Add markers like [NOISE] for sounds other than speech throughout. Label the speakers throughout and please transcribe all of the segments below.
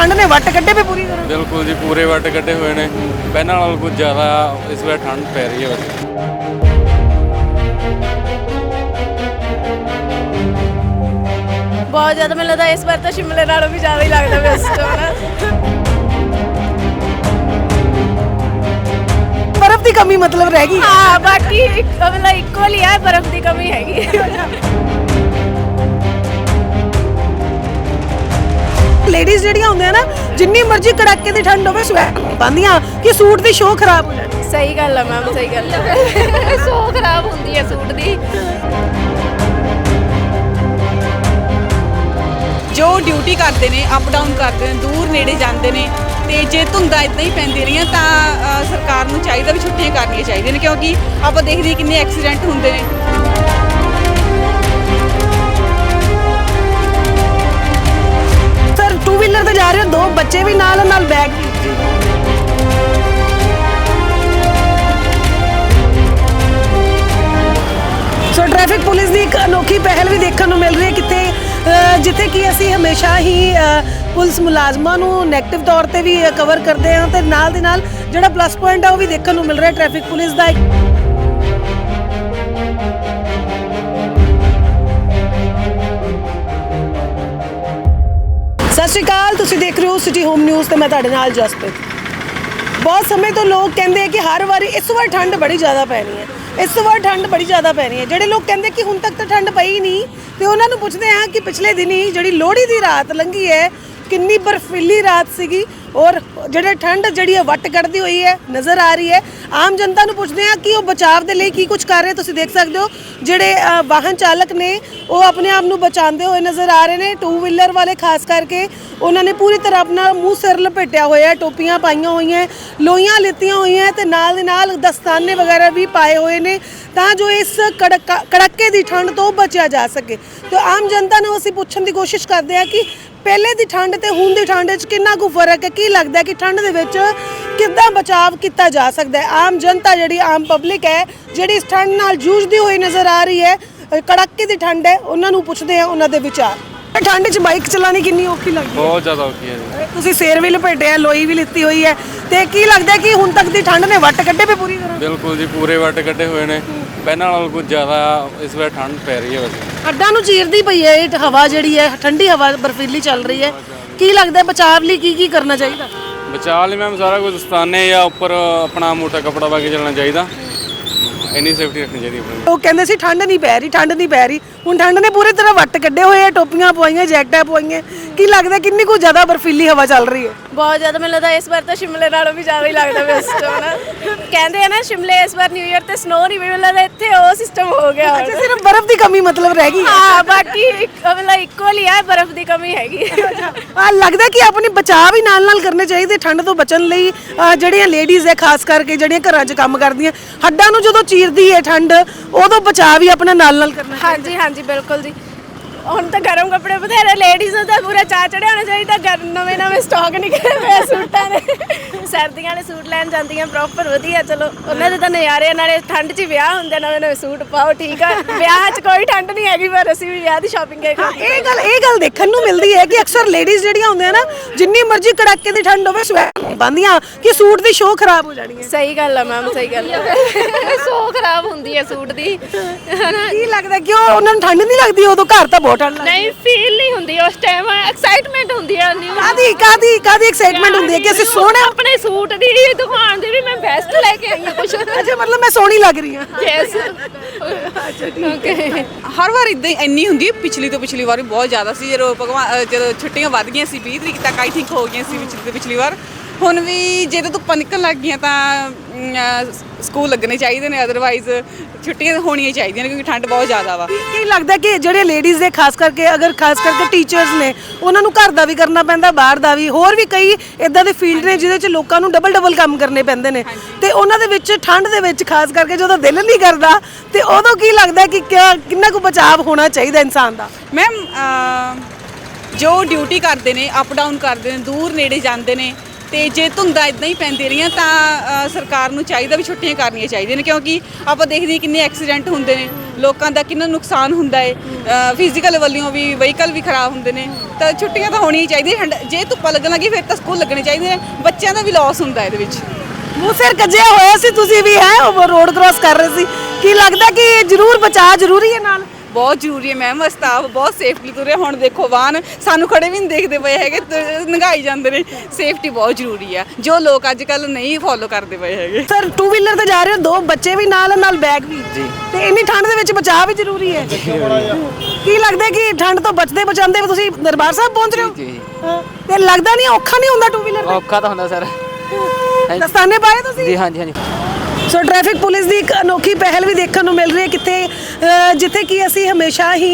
Speaker 1: ਠੰਡ ਨੇ ਵੱਟ ਕੱਢੇ ਪਏ ਪੂਰੀ ਤਰ੍ਹਾਂ?
Speaker 2: ਬਿਲਕੁਲ ਜੀ ਪੂਰੇ ਵੱਟ ਕੱਢੇ ਹੋਏ ਨੇ। ਪਹਿਲਾਂ ਨਾਲੋਂ ਕੁਝ ਜ਼ਿਆਦਾ ਇਸ ਵਾਰ ਠੰਡ ਪੈ ਰਹੀ ਹੈ ਵੈਸੇ
Speaker 3: ਬਹੁਤ ਜ਼ਿਆਦਾ ਮੈਨੂੰ ਲੱਗਦਾ ਇਸ ਵਾਰ ਤਾਂ ਸ਼ਿਮਲੇ ਨਾਲੋਂ ਵੀ ਜ਼ਿਆਦਾ ਹੀ ਲੱਗਦਾ ਬੈਸਟ ਹੋਣਾ।
Speaker 1: ਬਰਫ਼ ਦੀ ਕਮੀ ਮਤਲਬ ਰਹਿ ਗਈ?
Speaker 3: ਹਾਂ ਬਾਕੀ ਇੱਕ- ਮਤਲਬ ਇਕੁਅਲ ਹੀ ਹੈ ਬਰਫ਼ ਦੀ ਕਮੀ ਹੈਗੀ।
Speaker 1: ਲੇਡੀਜ਼ ਜਿਹੜੀਆਂ ਹੁੰਦੀਆਂ ਨਾ ਜਿੰਨੀ ਮਰਜ਼ੀ ਕੜਾਕੇ ਦੀ ਠੰਡ ਹੋਵੇ ਸਵੈਟਰ ਪਾਉਂਦੀਆਂ ਕਿ ਸੂਟ ਦੀ ਸ਼ੋਅ ਖਰਾਬ ਹੋ ਜਾਣੀ।
Speaker 3: ਸਹੀ ਗੱਲ ਹੈ ਮੈਮ ਸਹੀ ਗੱਲ ਸੋ [LAUGHS] ਖਰਾਬ ਹੁੰਦੀ ਹੈ ਸੂਟ ਦੀ।
Speaker 4: ਜੋ ਡਿਊਟੀ ਕਰਦੇ ਨੇ ਅਪ ਡਾਊਨ ਕਰਦੇ ਨੇ ਦੂਰ ਨੇੜੇ ਜਾਂਦੇ ਨੇ ਤੇ ਜੇ ਧੁੰਦਾਂ ਇਦਾਂ ਹੀ ਪੈਂਦੀ ਰਹੀਆਂ ਤਾਂ ਅ, ਸਰਕਾਰ ਨੂੰ ਚਾਹੀਦਾ ਵੀ ਛੁੱਟੀਆਂ ਕਰਨੀਆਂ ਚਾਹੀਦੀਆਂ ਨੇ ਕਿਉਂਕਿ ਆਪਾਂ ਦੇਖਦੇ ਹਾਂ ਕਿੰਨੇ ਐਕਸੀਡੈਂਟ ਹੁੰਦੇ ਨੇ।
Speaker 1: ਟੂ ਵੀਲਰ ਤੇ ਜਾ ਰਹੇ ਹੋ ਦੋ ਬੱਚੇ ਵੀ ਨਾਲ ਨਾਲ ਬੈਗ ਸੋ ਟ੍ਰੈਫਿਕ ਪੁਲਿਸ ਦੀ ਇੱਕ ਅਨੋਖੀ ਪਹਿਲ ਵੀ ਦੇਖਣ ਨੂੰ ਮਿਲ ਰਹੀ ਹੈ ਕਿਤੇ ਜਿੱਥੇ ਕਿ ਅਸੀਂ ਹਮੇਸ਼ਾ ਹੀ ਅ, ਪੁਲਿਸ ਮੁਲਾਜ਼ਮਾਂ ਨੂੰ ਨੈਗੇਟਿਵ ਤੌਰ ਤੇ ਵੀ ਕਵਰ ਕਰਦੇ ਹਾਂ ਤੇ ਨਾਲ ਦੇ ਨਾਲ ਜਿਹੜਾ ਪਲੱਸ ਪੁਆਇੰਟ ਆ ਉਹ ਵੀ ਦੇਖਣ ਨੂੰ ਮਿਲ ਰਿਹਾ ਟ੍ਰੈਫਿਕ ਪੁਲਿਸ ਦਾ ਸ਼੍ਰੀ ਅਕਾਲ ਤੁਸੀਂ ਦੇਖ ਰਹੇ ਹੋ ਸਿਟੀ ਹੋਮ ਨਿਊਜ਼ ਤੇ ਮੈਂ ਤੁਹਾਡੇ ਨਾਲ ਜਸਪ੍ਰੀਤ। ਬਹੁਤ ਸਮੇਂ ਤੋਂ ਲੋਕ ਕਹਿੰਦੇ ਆ ਕਿ ਹਰ ਵਾਰੀ ਇਸ ਵਾਰ ਠੰਡ ਬੜੀ ਜ਼ਿਆਦਾ ਪੈਣੀ ਹੈ। ਇਸ ਵਾਰ ਠੰਡ ਬੜੀ ਜ਼ਿਆਦਾ ਪੈਣੀ ਹੈ। ਜਿਹੜੇ ਲੋਕ ਕਹਿੰਦੇ ਕਿ ਹੁਣ ਤੱਕ ਤਾਂ ਠੰਡ ਪਈ ਨਹੀਂ, ਤੇ ਉਹਨਾਂ ਨੂੰ ਪੁੱਛਦੇ ਆ ਕਿ ਪਿਛਲੇ ਦਿਨੀ ਜਿਹੜੀ ਲੋਹੜੀ ਦੀ ਰਾਤ ਲੰਘੀ ਹੈ, ਕਿੰਨੀ ਬਰਫੀਲੀ ਰਾਤ ਸੀਗੀ। ਔਰ ਜਿਹੜੇ ਠੰਡ ਜਿਹੜੀ ਹੈ, ਵੱਟ ਕੱਢਦੀ ਹੋਈ ਹੈ, ਨਜ਼ਰ ਆ ਰਹੀ ਹੈ। ਆਮ ਜਨਤਾ ਨੂੰ ਪੁੱਛਦੇ ਆ ਕਿ ਉਹ ਬਚਾਅ ਦੇ ਲਈ ਕੀ ਕੁਝ ਕਰ ਰਹੇ ਤੁਸੀਂ ਦੇਖ ਸਕਦੇ ਹੋ, ਜਿਹੜੇ ਵਾਹਨ ਚਾਲਕ ਨੇ, ਉਹ ਆਪਣੇ ਆਪ ਨੂੰ ਬਚਾਉਂਦੇ ਹੋਏ ਨਜ਼ਰ ਆ ਰਹੇ ਨੇ। ਟੂ ਵੀਲਰ ਵਾਲੇ, ਖਾਸ ਕਰਕੇ, ਉਹਨਾਂ ਨੇ ਪੂਰੀ ਤਰ੍ਹਾਂ ਆਪਣਾ ਮੂੰਹ ਸਿਰ ਲਪੇਟਿਆ ਹੋਇਆ ਟੋਪੀਆਂ ਪਾਈਆਂ ਹੋਈਆਂ ਲੋਈਆਂ ਲਿੱਤੀਆਂ ਹੋਈਆਂ ਤੇ ਨਾਲ ਦੇ ਨਾਲ ਦਸਤਾਨੇ ਵਗੈਰਾ ਵੀ ਪਾਏ ਹੋਏ ਨੇ ਤਾਂ ਜੋ ਇਸ ਕੜਕਾ- ਕੜਾਕੇ ਦੀ ਠੰਡ ਤੋਂ ਬਚਿਆ ਜਾ ਸਕੇ। ਤੇ ਆਮ ਜਨਤਾ ਨੂੰ ਅਸੀਂ ਪੁੱਛਣ ਦੀ ਕੋਸ਼ਿਸ਼ ਕਰਦੇ ਆ ਕਿ ਪਹਿਲੇ ਦੀ ਠੰਡ ਤੇ ਹੁਣ ਦੀ ਠੰਡ 'ਚ ਕਿੰਨਾ ਕੁ ਫ਼ਰਕ ਹੈ? ਕੀ ਲੱਗਦਾ ਕਿ ਠੰਡ ਦੇ ਵਿੱਚ ਕਿੱਦਾਂ ਬਚਾਅ ਕੀਤਾ ਜਾ ਸਕਦਾ ਹੈ? ਆਮ ਜਨਤਾ ਜਿਹੜੀ, ਆਮ ਪਬਲਿਕ ਹੈ, ਜਿਹੜੀ ਇਸ ਠੰਡ ਨਾਲ ਜੂਝਦੀ ਹੋਈ ਨਜ਼ਰ ਆ ਰਹੀ ਹੈ ਕੜਾਕੇ ਦੀ ਠੰਡ ਹੈ, ਉਹਨਾਂ ਨੂੰ ਪੁੱਛਦੇ ਆ ਉਹਨਾਂ ਦੇ ਵਿਚਾਰ। ਠੰਡ 'ਚ ਬਾਈਕ ਚਲਾਉਣੀ ਕਿੰਨੀ ਔਖੀ ਲੱਗਦੀ ਹੈ?
Speaker 2: ਬਹੁਤ ਜ਼ਿਆਦਾ ਔਖੀ ਹੈ ਜੀ।
Speaker 1: ਤੁਸੀਂ ਸਿਰ ਵੀ ਲਪੇਟਿਆ ਲੋਈ ਵੀ ਲਿੱਤੀ ਹੋਈ ਹੈ। ਤੇ ਕੀ ਲੱਗਦਾ ਕਿ ਹੁਣ ਤੱਕ ਦੀ ਠੰਡ ਨੇ ਵੱਟ ਕੱਢੇ ਪਏ ਪੂਰੀ ਤਰ੍ਹਾਂ?
Speaker 2: ਬਿਲਕੁਲ ਜੀ ਪੂਰੇ ਵੱਟ ਕੱਢੇ ਹੋਏ ਨੇ। ਪਹਿਲਾਂ ਨਾਲੋਂ ਕੁਝ ਜ਼ਿਆਦਾ ਇਸ ਵਾਰ ਠੰਡ ਪੈ ਰਹੀ ਹੈ ਵੈਸੇ।
Speaker 1: ਅੱਡਾਂ ਨੂੰ ਚੀਰਦੀ ਪਈ ਹੈ ਇਹ ਹਵਾ ਜਿਹੜੀ ਹੈ ਠੰਡੀ ਹਵਾ ਬਰਫੀਲੀ ਚੱਲ ਰਹੀ ਹੈ। ਕੀ ਲੱਗਦਾ ਹੈ ਬਚਾਅ ਲਈ ਕੀ ਕੀ ਕਰਨਾ ਚਾਹੀਦਾ?
Speaker 2: ਬਚਾਅ ਲਈ ਮੈਮ ਸਾਰਾ ਕੁਝ ਦਸਤਾਨੇ ਜਾਂ ਉੱਪਰ ਆਪਣਾ ਮੋਟਾ ਕੱਪੜਾ ਪਾ ਕੇ ਚੱਲਣਾ ਚਾਹੀਦਾ। ਇੰਨੀ ਸੇਫਟੀ ਰੱਖਣੀ ਚਾਹੀਦੀ ਆਪਣੀ
Speaker 1: ਉਹ ਕਹਿੰਦੇ ਸੀ ਠੰਡ ਨਹੀਂ ਪੈ ਰਹੀ ਠੰਡ ਨਹੀਂ ਪੈ ਰਹੀ। ਹੁਣ ਠੰਡ ਨੇ ਪੂਰੇ ਤਰ੍ਹਾਂ ਵੱਟ ਕੱਢੇ ਹੋਏ ਆ ਟੋਪੀਆਂ ਪਵਾਈਆਂ ਜੈਕਟਾਂ ਪਵਾਈਆਂ। ਕੀ ਲੱਗਦਾ ਕਿੰਨੀ ਕੁ ਜ਼ਿਆਦਾ ਬਰਫੀਲੀ ਹਵਾ ਚੱਲ ਰਹੀ ਹੈ?
Speaker 3: ਬਹੁਤ ਜ਼ਿਆਦਾ ਮੈਨੂੰ ਲੱਗਦਾ ਇਸ ਵਾਰ ਤਾਂ ਸ਼ਿਮਲੇ ਨਾਲੋਂ ਵੀ ਜ਼ਿਆਦਾ ਹੀ ਲੱਗਦਾ ਬੈਸਟ ਹੋਣਾ ਕਹਿੰਦੇ ਆ ਨਾ ਸ਼ਿਮਲੇ ਇਸ ਵਾਰ ਨਿਊ ਇਅਰ ਤੇ ਸਨੋ ਨਹੀਂ ਮੈਨੂੰ ਲੱਗਦਾ ਇੱਥੇ ਉਹ ਸਿਸਟਮ ਹੋ ਗਿਆ ਹੁਣ।
Speaker 1: ਅੱਛਾ ਸਿਰਫ ਬਰਫ਼ ਦੀ ਕਮੀ ਮਤਲਬ ਰਹਿ ਗਈ ਹੈ?
Speaker 3: ਹਾਂ ਬਾਕੀ ਇੱਕ- ਮਤਲਬ ਇਕੁਅਲ ਹੀ ਹੈ ਬਰਫ਼ ਦੀ ਕਮੀ ਹੈਗੀ।
Speaker 1: ਆ ਲੱਗਦਾ ਕਿ ਆਪਣੀ ਬਚਾਅ ਵੀ ਨਾਲ ਨਾਲ ਕਰਨੇ ਚਾਹੀਦੇ ਠੰਡ ਤੋਂ ਬਚਣ ਲਈ ਜਿਹੜੀਆਂ ਲੇਡੀਜ਼ ਹੈ ਖਾਸ ਕਰਕੇ ਜਿਹੜੀਆਂ ਘਰਾਂ 'ਚ ਕੰਮ ਕਰਦੀਆਂ ਹੱਡਾਂ ਨੂੰ ਜਦੋਂ ਚੀਰਦੀ ਹੈ ਠੰਡ ਉਦੋਂ ਬਚਾਅ ਵੀ ਆਪਣਾ ਨਾਲ ਨਾਲ ਕਰਨਾ
Speaker 3: ਹਾਂਜੀ ਹਾਂਜੀ ਬਿਲਕੁਲ ਜੀ। ਹੁਣ ਤਾਂ ਗਰਮ ਕੱਪੜੇ ਬਥੇਰੇ ਲੇਡੀਜ਼ ਦਾ ਪੂਰਾ ਚਾਅ ਚੜਿਆ ਹੋਣਾ ਚਾਹੀਦਾ ਗਰ ਨਵੇਂ ਨਵੇਂ ਸਟਾਕ ਨਿਕਲੇ ਹੋਏ ਸੂਟਾਂ ਦੇ। ਸਰਦੀਆਂ ਵਾਲੇ ਸੂਟ ਲੈਣ ਜਾਂਦੀਆਂ ਪ੍ਰੋਪਰ ਵਧੀਆ ਚਲੋ। ਉਹਨਾਂ ਦੇ ਤਾਂ ਨਜ਼ਾਰੇ ਨਾਲੇ ਠੰਡ 'ਚ ਹੀ ਵਿਆਹ ਹੁੰਦੇ ਨਵੇਂ ਨਵੇਂ ਸੂਟ ਪਾਓ ਠੀਕ ਆ। ਵਿਆਹ 'ਚ ਕੋਈ ਠੰਡ ਨਹੀਂ ਹੈਗੀ ਪਰ ਅਸੀਂ ਵੀ ਵਿਆਹ ਦੀ ਸ਼ਾਪਿੰਗ ਕਰ
Speaker 1: ਹਾਂ, ਇਹ ਗੱਲ ਇਹ ਗੱਲ ਦੇਖਣ ਨੂੰ ਮਿਲਦੀ ਹੈ ਕਿ ਅਕਸਰ ਲੇਡੀਜ਼ ਜਿਹੜੀਆਂ ਹੁੰਦੀਆਂ ਨਾ ਜਿੰਨੀ ਮਰਜ਼ੀ ਕੜਾਕੇ ਦੀ ਠੰਡ ਹੋਵੇ ਸਵੈਟਰ ਪਾਉਂਦੀਆਂ ਕਿ ਸੂਟ ਦੀ ਸ਼ੋਅ ਖਰਾਬ ਹੋ ਜਾਣੀ ਹੈ।
Speaker 3: ਸਹੀ ਗੱਲ ਆ ਮੈਮ ਸਹੀ ਗੱਲ ਆ। [LAUGHS] ਸੋ ਖਰਾਬ ਹੁੰਦੀ ਹੈ ਸੂਟ ਦੀ।
Speaker 1: ਕੀ ਲੱਗਦਾ ਕਿ ਉਹ ਉਹਨਾਂ ਨੂੰ ਠੰਡ ਨਹੀਂ ਲੱਗਦੀ ਉਦੋਂ ਘਰ ਤਾਂ ਲੱਗਦੀ
Speaker 3: ਨਹੀਂ ਫੀਲ ਨਹੀਂ ਹੁੰਦੀ ਉਸ ਟਾਈਮ ਐਕਸਾਈਟਮੈਂਟ ਹੁੰਦੀ ਹੈ ਨਿਊ
Speaker 1: ਕਾਦੀ ਕਾਦੀ ਕਾਦੀ ਐਕਸਾਈਟਮੈਂਟ ਹੁੰਦੀ ਹੈ ਕਿ ਅਸੀਂ ਸੋਹਣਾ
Speaker 3: ਆਪਣੇ ਸੂਟ ਦੀ ਦੁਕਾਨ ਦੀ ਵੀ ਮੈਂ ਬੈਸਟ ਲੈ ਕੇ ਆਈ ਹਾਂ ਕੁਝ
Speaker 1: ਅੱਛਾ ਮਤਲਬ ਮੈਂ ਸੋਹਣੀ ਲੱਗ ਰਹੀ ਹਾਂ।
Speaker 3: ਯੈਸ ਓਕੇ
Speaker 4: ਹਰ ਵਾਰ ਇਦਾਂ ਹੀ ਇੰਨੀ ਹੁੰਦੀ ਹੈ ਪਿਛਲੀ ਤੋਂ ਪਿਛਲੀ ਵਾਰ ਵੀ ਬਹੁਤ ਜ਼ਿਆਦਾ ਸੀ ਜਦੋਂ ਭਗਵਾਨ ਜਦੋਂ ਛੁੱਟੀਆਂ ਵੱਧ ਗਈਆਂ ਸੀ 20 ਤਰੀਕ ਤੱਕ ਆਈ ਥਿੰਕ ਹੋ ਗਈਆਂ ਸੀ ਪਿਛਲੀ ਤੋਂ ਪਿਛਲੀ ਵਾਰ। ਹੁਣ ਵੀ ਜੇ ਤਾਂ ਧੁੱਪਾਂ ਨਿਕਲਣ ਲੱਗ ਗਈਆਂ ਤਾਂ ਸਕੂਲ ਲੱਗਣੇ ਚਾਹੀਦੇ ਨੇ ਅਦਰਵਾਈਜ਼ ਛੁੱਟੀਆਂ ਹੋਣੀਆਂ ਚਾਹੀਦੀਆਂ ਨੇ ਕਿਉਂਕਿ ਠੰਡ ਬਹੁਤ ਜ਼ਿਆਦਾ ਵਾ।
Speaker 1: ਕੀ ਲੱਗਦਾ ਕਿ ਜਿਹੜੇ ਲੇਡੀਜ਼ ਦੇ ਖਾਸ ਕਰਕੇ ਅਗਰ ਖਾਸ ਕਰਕੇ ਟੀਚਰਸ ਨੇ ਉਹਨਾਂ ਨੂੰ ਘਰ ਦਾ ਵੀ ਕਰਨਾ ਪੈਂਦਾ ਬਾਹਰ ਦਾ ਵੀ? ਹੋਰ ਵੀ ਕਈ ਇਦਾਂ ਦੇ ਫੀਲਡ ਨੇ ਜਿਹਦੇ 'ਚ ਲੋਕਾਂ ਨੂੰ ਡਬਲ ਡਬਲ ਕੰਮ ਕਰਨੇ ਪੈਂਦੇ ਨੇ। ਤੇ ਉਹਨਾਂ ਦੇ ਵਿੱਚ ਠੰਡ ਦੇ ਵਿੱਚ ਖਾਸ ਕਰਕੇ ਜਦੋਂ ਦਿਲ ਨਹੀਂ ਕਰਦਾ ਤੇ ਉਦੋਂ ਕੀ ਲੱਗਦਾ ਕਿ ਕਿੰਨਾ ਕੁ ਬਚਾਅ ਹੋਣਾ ਚਾਹੀਦਾ ਇਨਸਾਨ ਦਾ?
Speaker 4: ਮੈਮ ਜੋ ਡਿਊਟੀ ਕਰਦੇ ਨੇ ਅਪ ਡਾਊਨ ਕਰਦੇ ਨੇ ਦੂਰ ਨੇੜੇ ਜਾਂਦੇ ਨੇ ਤੇ ਜੇ ਧੁੰਦਾਂ ਇਦਾਂ ਹੀ ਪੈਂਦੇ ਰਹੀਆਂ ਤਾਂ ਸਰਕਾਰ ਨੂੰ ਚਾਹੀਦਾ ਵੀ ਛੁੱਟੀਆਂ ਕਰਨੀਆਂ ਚਾਹੀਦੀਆਂ ਨੇ, ਕਿਉਂਕਿ ਆਪਾਂ ਦੇਖਦੇ ਕਿੰਨੇ ਐਕਸੀਡੈਂਟ ਹੁੰਦੇ ਨੇ, ਲੋਕਾਂ ਦਾ ਕਿੰਨਾ ਨੁਕਸਾਨ ਹੁੰਦਾ ਹੈ ਫਿਜ਼ੀਕਲ ਵੱਲੋਂ ਵੀ ਵਹੀਕਲ ਵੀ ਖਰਾਬ ਹੁੰਦੇ ਨੇ, ਤਾਂ ਛੁੱਟੀਆਂ ਤਾਂ ਹੋਣੀਆਂ ਚਾਹੀਦੀਆਂ, ਠੰਡ- ਜੇ ਧੁੱਪਾਂ ਲੱਗਣ ਲੱਗੀ ਫਿਰ ਤਾਂ ਸਕੂਲ ਲੱਗਣੇ ਚਾਹੀਦੇ ਨੇ, ਬੱਚਿਆਂ ਦਾ ਵੀ ਲਾਸ ਹੁੰਦਾ ਇਹਦੇ ਵਿੱਚ।
Speaker 1: ਮੂੰਹ ਸਿਰ ਕੱਜਿਆ ਹੋਇਆ ਸੀ ਤੁਸੀਂ ਵੀ, ਹੈ, ਉਹ ਰੋਡ ਕ੍ਰਾਸ ਕਰ ਰਹੇ ਸੀ, ਕੀ ਲੱਗਦਾ ਕਿ ਇਹ ਜ਼ਰੂਰ ਬਚਾ ਜ਼ਰੂਰੀ ਹੈ ਨਾਲ?
Speaker 4: ਬਹੁਤ ਜ਼ਰੂਰੀ ਹੈ ਮੈਮ ਸਟਾਫ ਬਹੁਤ ਸੇਫਲੀ ਤੁਰੇ ਹੁਣ ਦੇਖੋ ਵਾਹਨ ਸਾਨੂੰ ਖੜੇ ਵੀ ਨਹੀਂ ਦੇਖਦੇ ਪਏ ਹੈਗੇ ਨੰਗਾਈ ਜਾਂਦੇ ਨੇ। ਸੇਫਟੀ ਬਹੁਤ ਜ਼ਰੂਰੀ ਆ ਜੋ ਲੋਕ ਅੱਜ ਕੱਲ ਨਹੀਂ ਫੋਲੋ ਕਰਦੇ ਪਏ ਹੈਗੇ।
Speaker 1: ਸਰ ਟੂ ਵੀਲਰ ਤੇ ਜਾ ਰਹੇ ਹੋ ਦੋ ਬੱਚੇ ਵੀ ਨਾਲ ਨਾਲ ਬੈਗ ਵੀ। ਜੀ। ਤੇ ਇੰਨੀ ਠੰਡ ਦੇ ਵਿੱਚ ਬਚਾਅ ਵੀ ਜ਼ਰੂਰੀ ਹੈ। ਕੀ ਲੱਗਦਾ ਕਿ ਠੰਡ ਤੋਂ ਬਚਦੇ ਬਚਾਉਂਦੇ ਤੁਸੀਂ ਦਰਬਾਰ ਸਾਹਿਬ ਪਹੁੰਚ ਰਹੇ ਹੋ?
Speaker 5: ਜੀ।
Speaker 1: ਤੇ ਲੱਗਦਾ ਨਹੀਂ ਔਖਾ ਨਹੀਂ ਹੁੰਦਾ ਟੂ ਵੀਲਰ
Speaker 5: ਔਖਾ ਤਾਂ ਹੁੰਦਾ ਸਰ
Speaker 1: ਦਸਤਾਨੇ ਪਾਏ ਤੁਸੀਂ?
Speaker 5: ਜੀ ਹਾਂਜੀ ਹਾਂਜੀ।
Speaker 1: ਸੋ ਟ੍ਰੈਫਿਕ ਪੁਲਿਸ ਦੀ ਇੱਕ ਅਨੋਖੀ ਪਹਿਲ ਵੀ ਦੇਖਣ ਨੂੰ ਮਿਲ ਰਹੀ ਹੈ ਕਿਤੇ ਜਿੱਥੇ ਕਿ ਅਸੀਂ ਹਮੇਸ਼ਾ ਹੀ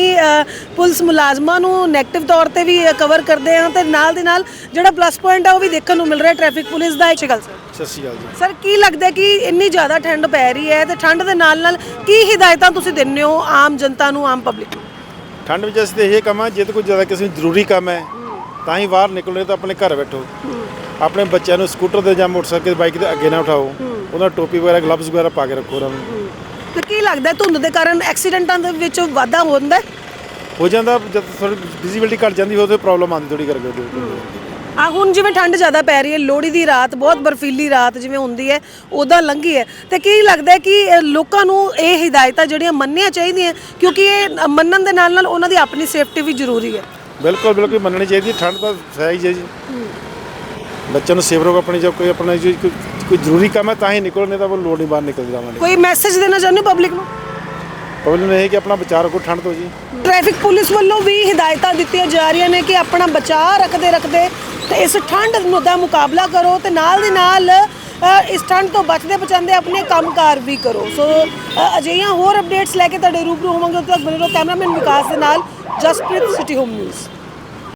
Speaker 1: ਪੁਲਿਸ ਮੁਲਾਜ਼ਮਾਂ ਨੂੰ ਨੈਗੇਟਿਵ ਤੌਰ ਤੇ ਵੀ ਕਵਰ ਕਰਦੇ ਹਾਂ ਤੇ ਨਾਲ ਦੇ ਨਾਲ ਜਿਹੜਾ ਪਲੱਸ ਪੁਆਇੰਟ ਆ ਉਹ ਵੀ ਦੇਖਣ ਨੂੰ ਮਿਲ ਰਿਹਾ ਟ੍ਰੈਫਿਕ ਪੁਲਿਸ ਦਾ। ਇੱਕ ਗੱਲ ਸਰ।
Speaker 6: ਸਤਿ ਸ਼੍ਰੀ ਅਕਾਲ ਜੀ।
Speaker 1: ਸਰ ਕੀ ਲੱਗਦਾ ਕਿ ਇੰਨੀ ਜ਼ਿਆਦਾ ਠੰਡ ਪੈ ਰਹੀ ਹੈ ਤੇ ਠੰਡ ਦੇ ਨਾਲ ਨਾਲ ਕੀ ਹਦਾਇਤਾਂ ਤੁਸੀਂ ਦਿੰਦੇ ਹੋ ਆਮ ਜਨਤਾ ਨੂੰ ਆਮ ਪਬਲਿਕ ਨੂੰ?
Speaker 6: ਠੰਡ ਵਿੱਚ ਅਸੀਂ ਇਹ ਕੰਮ ਆ ਜੇ ਤਾਂ ਕੋਈ ਜ਼ਿਆਦਾ ਕਿਸੇ ਜ਼ਰੂਰੀ ਕੰਮ ਹੈ ਤਾਂ ਹੀ ਬਾਹਰ ਨਿਕਲੋ ਤਾਂ ਆਪਣੇ ਘਰ ਬੈਠੋ। ਆਪਣੇ ਬੱਚਿਆਂ ਨੂੰ ਸਕੂਟਰ ਤੇ ਜਾਂ ਮੋਟਰਸਾਈਕਲ ਬਾਈਕ ਤੇ ਅੱਗੇ ਨਾ ਉਠਾਓ। ਉਹਨਾਂ ਟੋਪੀ ਵਗੈਰਾ ਗਲਵਜ਼ ਵਗੈਰਾ ਪਾ ਕੇ ਰੱਖੋ ਉਹਨਾਂ ਨੂੰ।
Speaker 1: ਤੇ ਕੀ ਲੱਗਦਾ ਧੁੰਦ ਦੇ ਕਾਰਨ ਐਕਸੀਡੈਂਟਾਂ ਦੇ ਵਿੱਚ ਵਾਧਾ ਹੁੰਦਾ ਹੈ?
Speaker 6: ਹੋ ਜਾਂਦਾ ਜਦ ਥੋੜੀ ਵਿਜ਼ਿਬਿਲਟੀ ਘਟ ਜਾਂਦੀ ਹੋ ਤੇ ਪ੍ਰੋਬਲਮ ਆਉਂਦੀ ਥੋੜੀ ਕਰਕੇ
Speaker 1: ਆ ਹੁਣ ਜਿਵੇਂ ਠੰਡ ਜ਼ਿਆਦਾ ਪੈ ਰਹੀ ਹੈ ਲੋਹੜੀ ਦੀ ਰਾਤ ਬਹੁਤ ਬਰਫੀਲੀ ਰਾਤ ਜਿਵੇਂ ਹੁੰਦੀ ਹੈ ਉਦਾਂ ਲੰਘੀ ਹੈ। ਤੇ ਕੀ ਲੱਗਦਾ ਹੈ ਕਿ ਅ, ਲੋਕਾਂ ਨੂੰ ਇਹ ਹਦਾਇਤਾਂ ਜਿਹੜੀਆਂ ਮੰਨਣੀਆਂ ਚਾਹੀਦੀਆਂ ਕਿਉਂਕਿ ਇਹ ਅ, ਮੰਨਣ ਦੇ ਨਾਲ ਨਾਲ ਉਹਨਾਂ ਦੀ ਆਪਣੀ ਸੇਫਟੀ ਵੀ ਜ਼ਰੂਰੀ ਹੈ।
Speaker 6: ਬਿਲਕੁਲ ਬਿਲਕੁਲ ਮੰਨਣੀ ਚਾਹੀਦੀ ਠੰਡ ਤਾਂ ਹੈ ਹੀ ਹੈ ਜੀ। ਬੱਚਿਆਂ ਨੂੰ ਸੇਫ ਰੱਖੋ ਆਪਣੀ ਜੋ ਕੋਈ ਆਪਣਾ ਜੋ ਕੋਈ ਕੋਈ ਜ਼ਰੂਰੀ ਕੰਮ ਹੈ ਤਾਂ ਹੀ ਨਿਕਲੋ ਨਹੀਂ ਤਾਂ ਉਹ ਲੋੜ ਨਹੀਂ ਬਾਹਰ ਨਿਕਲ ਜਾਵਾਂਗੇ
Speaker 1: ਕੋਈ ਮੈਸੇਜ ਦੇਣਾ ਚਾਹੁੰਦੇ ਹੋ ਪਬਲਿਕ ਨੂੰ?
Speaker 6: ਪ੍ਰੋਬਲਮ ਇਹ ਹੈ ਕਿ ਆਪਣਾ ਬਚਾਅ ਰੱਖੋ ਠੰਡ ਤੋਂ ਜੀ।
Speaker 1: ਟ੍ਰੈਫਿਕ ਪੁਲਿਸ ਵੱਲੋਂ ਵੀ ਹਦਾਇਤਾਂ ਦਿੱਤੀਆਂ ਜਾ ਰਹੀਆਂ ਨੇ ਕਿ ਆਪਣਾ ਬਚਾਅ ਰੱਖਦੇ ਰੱਖਦੇ ਤੇ ਇਸ ਠੰਡ ਨੂੰ ਦਾ ਮੁਕਾਬਲਾ ਕਰੋ ਤੇ ਨਾਲ ਦੀ ਨਾਲ ਇਸ ਠੰਡ ਤੋਂ ਬਚਦੇ ਬਚਾਉਂਦੇ ਆਪਣੇ ਕੰਮਕਾਰ ਵੀ ਕਰੋ। ਸੋ ਅਜਿਹੀਆਂ ਹੋਰ ਅਪਡੇਟਸ ਲੈ ਕੇ ਤੁਹਾਡੇ ਰੂਬਰੂ ਹੋਵਾਂਗੇ। ਉਦੋਂ ਤੱਕ ਬਣੇ ਰਹੋ ਕੈਮਰਾਮੈਨ ਵਿਕਾਸ ਦੇ ਨਾਲ ਜਸਪ੍ਰੀਤ ਸਿਟੀ ਹੋਮ ਨਿਊਜ਼